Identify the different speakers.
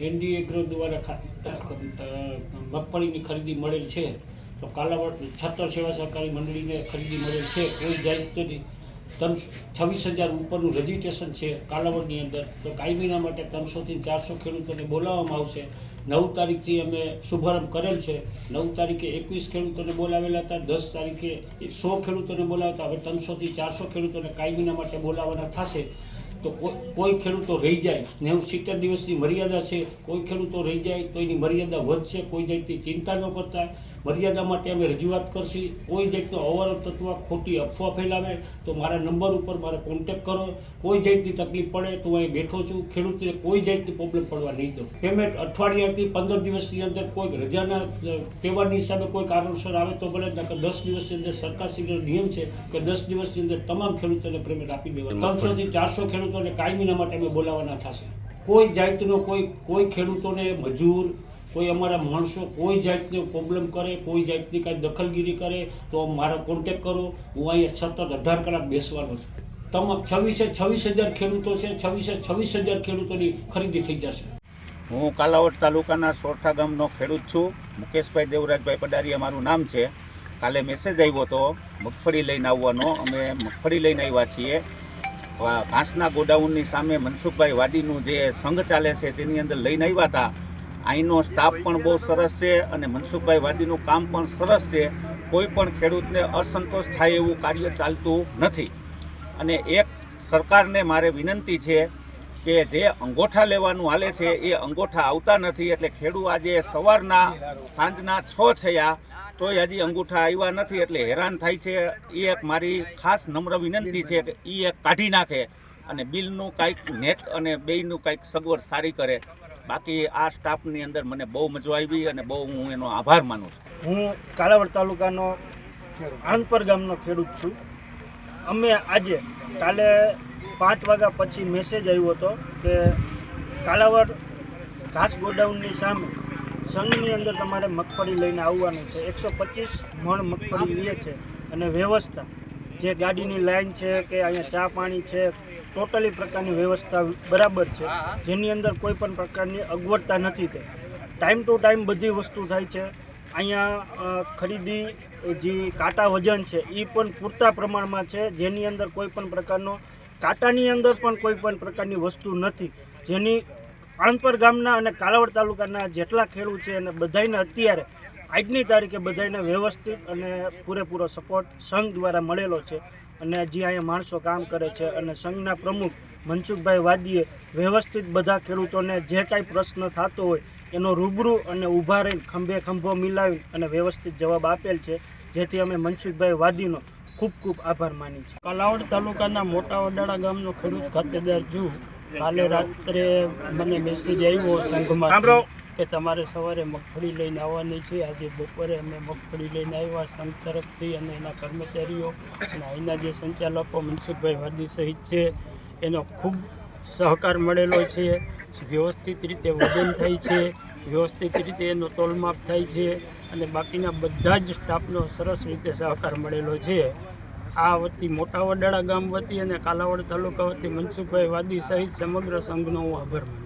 Speaker 1: ND agro દ્વારા મગફળીની ખરીદી મળેલ છે. તો કાલાવડ છત્તર સેવા સહકારી મંડળીને ખરીદી મળેલ છે. કોઈ જાતની ત્રણ છવ્વીસ હજાર ઉપરનું રજીસ્ટ્રેશન છે કાલાવડની અંદર. તો કાયમીના માટે ત્રણસોથી ચારસો ખેડૂતોને બોલાવવામાં આવશે. નવ તારીખથી અમે શુભારંભ કરેલ છે. નવ તારીખે એકવીસ ખેડૂતોને બોલાવેલા હતા. દસ તારીખે સો ખેડૂતોને બોલાવતા હવે ત્રણસોથી ચારસો ખેડૂતોને કાયમીના માટે બોલાવવાના થશે. તો કોઈ ખેડૂતો રહી જાય. નેવું સિત્તેર દિવસની મર્યાદા છે. કોઈ ખેડૂતો રહી જાય તો એની મર્યાદા વધશે. કોઈ જાતની ચિંતા ન કરતા. મર્યાદા માટે અમે રજૂઆત કરશી. કોઈ જાતનો અવર તત્વ ખોટી અફવા ફેલાવે તો મારા નંબર ઉપર મારે કોન્ટેક કરો. કોઈ જાતની તકલીફ પડે તો હું અહીં બેઠો છું. ખેડૂતને કોઈ જાતની પ્રોબ્લેમ પડવા નહીં દઉં. પેમેન્ટ અઠવાડિયાથી પંદર દિવસની અંદર કોઈ રજાના તહેવારની હિસાબે કોઈ કારણસર આવે તો ભલે નકર દસ દિવસની અંદર સરકારશ્રીનો નિયમ છે કે દસ દિવસની અંદર તમામ ખેડૂતોને પેમેન્ટ આપી દેવા ત્રણસોથી ચારસો ખેડૂતોને કાયમીના માટે અમે બોલાવવાના થશે. કોઈ જાતનો કોઈ કોઈ ખેડૂતોને મજૂર કોઈ અમારા માણસો કોઈ જાતનો પ્રોબ્લેમ કરે, કોઈ જાતની કાંઈ દખલગીરી કરે, તો મારો કોન્ટેક કરો. હું અહીંયા સતત અઢાર કલાક બેસવાનો છું. તમામ છવ્વીસે છવ્વીસ હજાર ખેડૂતો છે, છવ્વીસે છવ્વીસ હજાર ખેડૂતોની ખરીદી થઈ જશે.
Speaker 2: હું કાલાવડ તાલુકાના સોરઠા ગામનો ખેડૂત છું. મુકેશભાઈ દેવરાજભાઈ પડારી મારું નામ છે. કાલે મેસેજ આવ્યો હતો મગફળી લઈને આવવાનો. અમે મગફળી લઈને આવ્યા છીએ. ઘાસના ગોડાઉનની સામે મનસુખભાઈ વાડીનું જે સંઘ ચાલે છે, તેની અંદર લઈને આવ્યા હતા. અહીંનો સ્ટાફ પણ બહુ સરસ છે અને મનસુખભાઈ વાદીનું કામ પણ સરસ છે. કોઈ પણ ખેડૂતને અસંતોષ થાય એવું કાર્ય ચાલતું નથી. અને એક સરકારને મારે વિનંતી છે કે જે અંગોઠા લેવાનું હાલે છે, એ અંગોઠા આવતા નથી. એટલે ખેડૂત આજે સવારના સાંજના છ થયા, તોય હજી અંગૂઠા આવ્યા નથી. એટલે હેરાન થાય છે. એ એક મારી ખાસ નમ્ર વિનંતી છે કે એ એક કાઢી નાખે અને બિલનું કાંઈક નેટ અને બેયનું કાંઈક સગવડ સારી કરે. બાકી આ સ્ટાફની અંદર મને બહુ મજા આવી અને બહુ હું એનો આભાર માનું છું.
Speaker 3: હું કાલાવડ તાલુકાનો આણંદપર ગામનો ખેડૂત છું. અમે આજે કાલે પાંચ વાગ્યા પછી મેસેજ આવ્યો હતો કે કાલાવડ ઘાસ ગોડાઉનની સામે સંઘની અંદર તમારે મગફળી લઈને આવવાનું છે. એકસો પચીસ મણ મગફળી લે છે. અને વ્યવસ્થા, જે ગાડીની લાઈન છે કે અહીંયા ચા પાણી છે ટોટલી પ્રકારની વ્યવસ્થા બરાબર છે. જેની અંદર કોઈ પણ પ્રકારની અગવડતા નથી તે. ટાઈમ ટુ ટાઈમ બધી વસ્તુ થાય છે. અહીંયા ખરીદી જે કાંટા વજન છે એ પણ પૂરતા પ્રમાણમાં છે. જેની અંદર કોઈ પણ પ્રકારનો કાંટાની અંદર પણ કોઈ પણ પ્રકારની વસ્તુ નથી. જેની આણંદપર ગામના અને કાલાવડ તાલુકાના જેટલા ખેડૂત છે અને બધાને અત્યારે આજની તારીખે બધાને વ્યવસ્થિત અને પૂરેપૂરો સપોર્ટ સંઘ દ્વારા મળેલો છે. અને જે અહીંયા માણસો કામ કરે છે અને સંઘના પ્રમુખ મનસુખભાઈ વાદીએ વ્યવસ્થિત બધા ખેડૂતોને જે કાંઈ પ્રશ્ન થતો હોય એનો રૂબરૂ અને ઊભા રહીને ખંભે ખંભો મિલાવી અને વ્યવસ્થિત જવાબ આપેલ છે જેથી અમે મનસુખભાઈ વાદીનો ખૂબ ખૂબ આભાર માની છે કલાવડ તાલુકાના મોટા વડાળા ગામનો ખેડૂત ખાતેદાર જુ કાલે રાત્રે મને મેસેજ આવ્યો સંઘમાં કે તમારે સવારે મગફળી લઈને આવવાની છે. આજે બપોરે અમે મગફળી લઈને આવ્યા સંઘ તરફથી અને એના કર્મચારીઓ અને અહીંના જે સંચાલકો મનસુખભાઈ વાદી સહિત છે, એનો ખૂબ સહકાર મળેલો છે. વ્યવસ્થિત રીતે વજન થાય છે, વ્યવસ્થિત રીતે એનો તોલમાપ થાય છે અને બાકીના બધા જ સ્ટાફનો સરસ રીતે સહકાર મળેલો છે. આ વતી મોટા વડાળા ગામ વતી અને કાલાવડ તાલુકા વતી મનસુખભાઈ વાદી સહિત સમગ્ર સંઘનો હું આભાર માનું